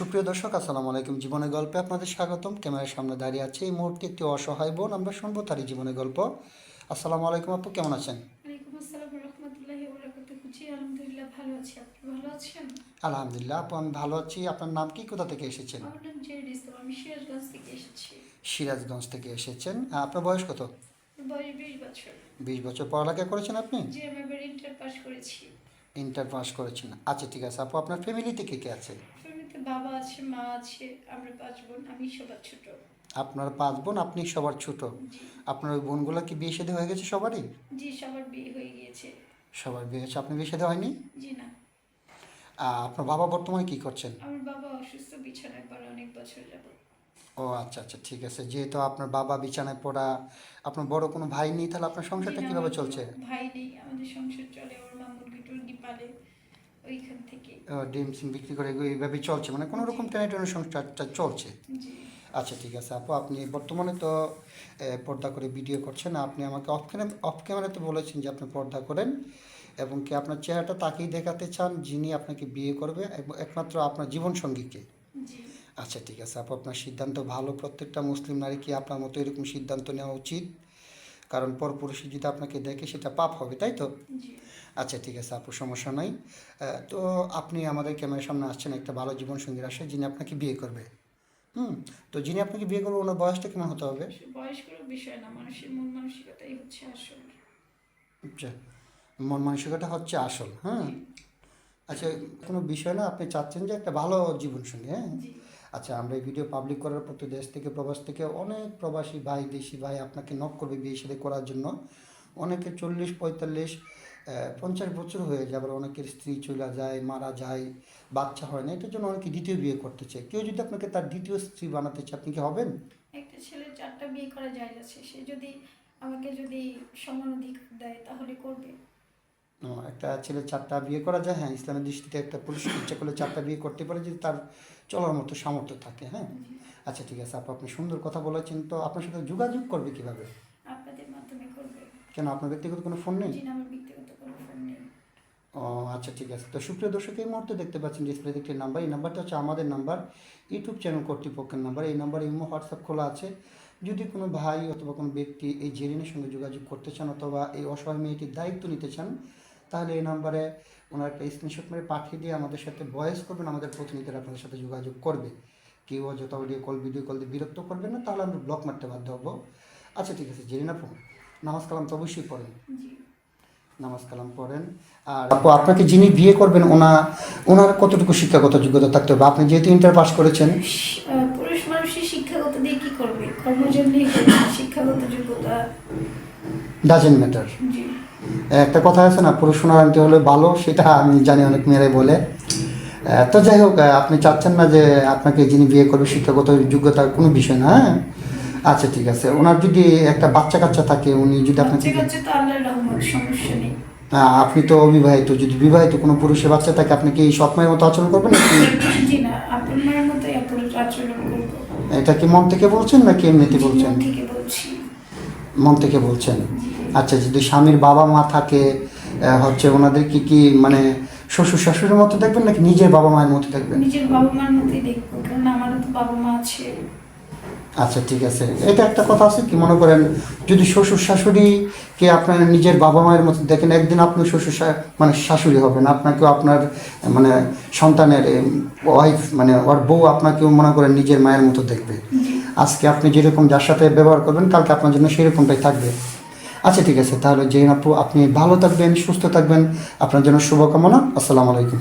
সুপ্রিয় দর্শক আসসালামু আলাইকুম। জীবনের গল্পে আপনাদের স্বাগতম। ক্যামেরার সামনে দাঁড়িয়ে আছে এই মুহূর্তে একটি অসহায় বোন। আমরা শুনব তারই জীবনের গল্প। আসসালামু আলাইকুম আপু কেমন আছেন? আলহামদুলিল্লাহ আপু আমি ভালো আছি। আপনার নাম কি? কোথা থেকে এসেছেন? সিরাজগঞ্জ থেকে এসেছেন। আপনার বয়স কত? বিশ বছর। পড়ালেখা করেছেন আপনি? ইন্টার পাস করেছেন। আচ্ছা ঠিক আছে। আপু আপনার ফ্যামিলিতে কে কে আছে? বাবা আছে মা আছে আমরা পাঁচ বোন আমি সবার ছোট। আপনার পাঁচ বোন আপনি সবার ছোট। আপনার ওই বোনগুলো কি বিয়ে শাদী হয়ে গেছে সবারই? জি সবার বিয়ে হয়ে গিয়েছে। সবার বিয়ে হয়েছে আপনি বিয়ে শাদী হয়নি? জি না। আপনার বাবা বর্তমানে কি করছেন? আমার বাবা অসুস্থ বিছানায় পড়া অনেক বছর যাব ও আচ্ছা আচ্ছা ঠিক আছে। যেহেতু আপনার বাবা বিছানায় পড়া আপনার বড় কোনো ভাই নেই তাহলে আপনার সংসারটা কীভাবে চলছে? ভাই নেই আমাদের সংসার চলে ওর মা মুরগি টুরগি পালে। ওইখান থেকে ডিম সিম বিক্রি করে এইভাবে চলছে মানে কোনো রকম টেনে সংসারটা চলছে। আচ্ছা ঠিক আছে আপু আপনি বর্তমানে তো পর্দা করে ভিডিও করছেন আপনি আমাকে অফ ক্যামেরা অফ ক্যামেরাতে বলেছেন যে আপনি পর্দা করেন এবং কি আপনার চেহারাটা তাকেই দেখাতে চান যিনি আপনাকে বিয়ে করবে এবং একমাত্র আপনার জীবনসঙ্গীকে। আচ্ছা ঠিক আছে আপু আপনার সিদ্ধান্ত ভালো প্রত্যেকটা মুসলিম নারীকে আপনার মতো এরকম সিদ্ধান্ত নেওয়া উচিত? কারণ পরপুরুষে যদি আপনাকে দেখে সেটা পাপ হবে তাই তো? আচ্ছা ঠিক আছে আপু সমস্যা নাই। তো আপনি আমাদের ক্যামেরার সামনে আসছেন একটা ভালো জীবনসঙ্গীর আসে যিনি আপনাকে বিয়ে করবে। হুম তো যিনি আপনাকে বিয়ে করবে ওনার বয়সটা কেমন হতে হবে? বয়স কোনো বিষয় না মানুষের মন মানসিকতাই হচ্ছে আসল। আচ্ছা মন মানসিকতা হচ্ছে আসল হ্যাঁ? আচ্ছা কোনো বিষয় না আপনি চাচ্ছেন যে একটা ভালো জীবনসঙ্গী হ্যাঁ? আচ্ছা আমরা এই ভিডিও পাবলিক করার পর তো দেশ থেকে, প্রবাস থেকে অনেক প্রবাসী ভাই, দেশি ভাই আপনাকে নক করবে বিয়ে সাথে করার জন্য। অনেকে চল্লিশ, পঁয়তাল্লিশ পঞ্চাশ বছর হয়ে যায়, আবার অনেকের স্ত্রী চলে যায়, মারা যায়, বাচ্চা হয় না, এটার জন্য অনেকে দ্বিতীয় বিয়ে করতে চায়। কেউ যদি আপনাকে তার দ্বিতীয় স্ত্রী বানাতে চায়, আপনি কি হবেন? একটা ছেলের চারটা বিয়ে করা যায় আছে, সে যদি আমাকে যদি সমান অধিকার দেয়, তাহলে করবে। একটা ছেলে চারটা বিয়ে করা যায় হ্যাঁ ইসলামের দৃষ্টিতে একটা পুরুষ ইচ্ছা করলে চারটা বিয়ে করতে পারে যদি তার চলার মতো সামর্থ্য থাকে হ্যাঁ? আচ্ছা ঠিক আছে আপু আপনি সুন্দর কথা বলেছেন তো আপনার সাথে যোগাযোগ করবে কীভাবে? কেন আপনার ব্যক্তিগত কোনো ফোন নেই? জি না, আমার ব্যক্তিগত কোনো ফোন নেই। ও আচ্ছা ঠিক আছে তো সুপ্রিয় দর্শক এই মুহূর্তে দেখতে পাচ্ছেন ডিসপ্লে একটি নাম্বার এই নাম্বারটা হচ্ছে আমাদের নাম্বার ইউটিউব চ্যানেল কর্তৃপক্ষের নাম্বার এই নাম্বার ইমো হোয়াটসঅ্যাপ খোলা আছে। যদি কোনো ভাই অথবা কোনো ব্যক্তি এই জেরিনের সঙ্গে যোগাযোগ করতে চান অথবা এই অসহায় মেয়েটির দায়িত্ব নিতে চান তাহলে এই নাম্বারে ওনার একটা স্ক্রিনশট মেরে পাঠিয়ে দিয়ে আমাদের সাথে ভয়েস করবেন আমাদের প্রতিনিধিরা আপনাদের সাথে যোগাযোগ করবে। কেউ অযথা অডিও কল ভিডিও কল দিয়ে বিরক্ত করবেন না তাহলে আমরা ব্লক মারতে বাধ্য হব। আচ্ছা ঠিক আছে জেরিন আপু নামাজ কালাম তো অবশ্যই পড়েন। নামাজ কালাম পড়েন। আর আপু আপনাকে যিনি বিয়ে করবেন ওনা ওনার কতটুকু শিক্ষাগত যোগ্যতা থাকতে হবে? আপনি যেহেতু ইন্টার পাস করেছেন। পুরুষ মানুষই শিক্ষাগত দিয়ে কি করবে? শিক্ষাগত যোগ্যতা ডাজেন্ট ম্যাটার জি। একটা কথা আছে না পুরুষ আনতে হলে ভালো সেটা আমি জানি অনেক মেয়েরাই বলে। তো যাই হোক আপনি চাচ্ছেন না যে আপনাকে যিনি বিয়ে করবে শিক্ষাগত যোগ্যতার কোনো বিষয় না হ্যাঁ? আচ্ছা ঠিক আছে। ওনার যদি একটা বাচ্চা কাচ্চা থাকে উনি যদি আপনাকে আপনি তো অবিবাহিত যদি বিবাহিত কোনো পুরুষের বাচ্চা থাকে আপনি কি সৎমায়ের মতো আচরণ করবেন নাকি? এটা কি মন থেকে বলছেন নাকি এমনিতে বলছেন? মন থেকে বলছি থেকে বলছেন। আচ্ছা যদি স্বামীর বাবা মা থাকে হচ্ছে ওনাদের কি কি মানে শ্বশুর শাশুড়ির মতো দেখবেন নাকি নিজের বাবা মায়ের মতো দেখবেন? নিজের বাবা মার মতোই দেখব কারণ আমারও তো বাবা মা আছে। আচ্ছা ঠিক আছে। এটা একটা কথা আছে কি মনে করেন যদি শ্বশুর শাশুড়িকে আপনার নিজের বাবা মায়ের মতো দেখেন একদিন আপনি শ্বশুর মানে শাশুড়ি হবেন। আপনাকেও আপনার মানে সন্তানের ওয়াইফ মানে ওর বউ আপনাকেও মনে করেন নিজের মায়ের মতো দেখবে। আজকে আপনি যেরকম যার সাথে ব্যবহার করবেন, কালকে আপনার জন্য সেরকমটাই থাকবে। আচ্ছা ঠিক আছে, তাহলে জেন আপু, আপনি ভালো থাকবেন, সুস্থ থাকবেন। আপনার জন্য শুভকামনা। আসসালামু আলাইকুম।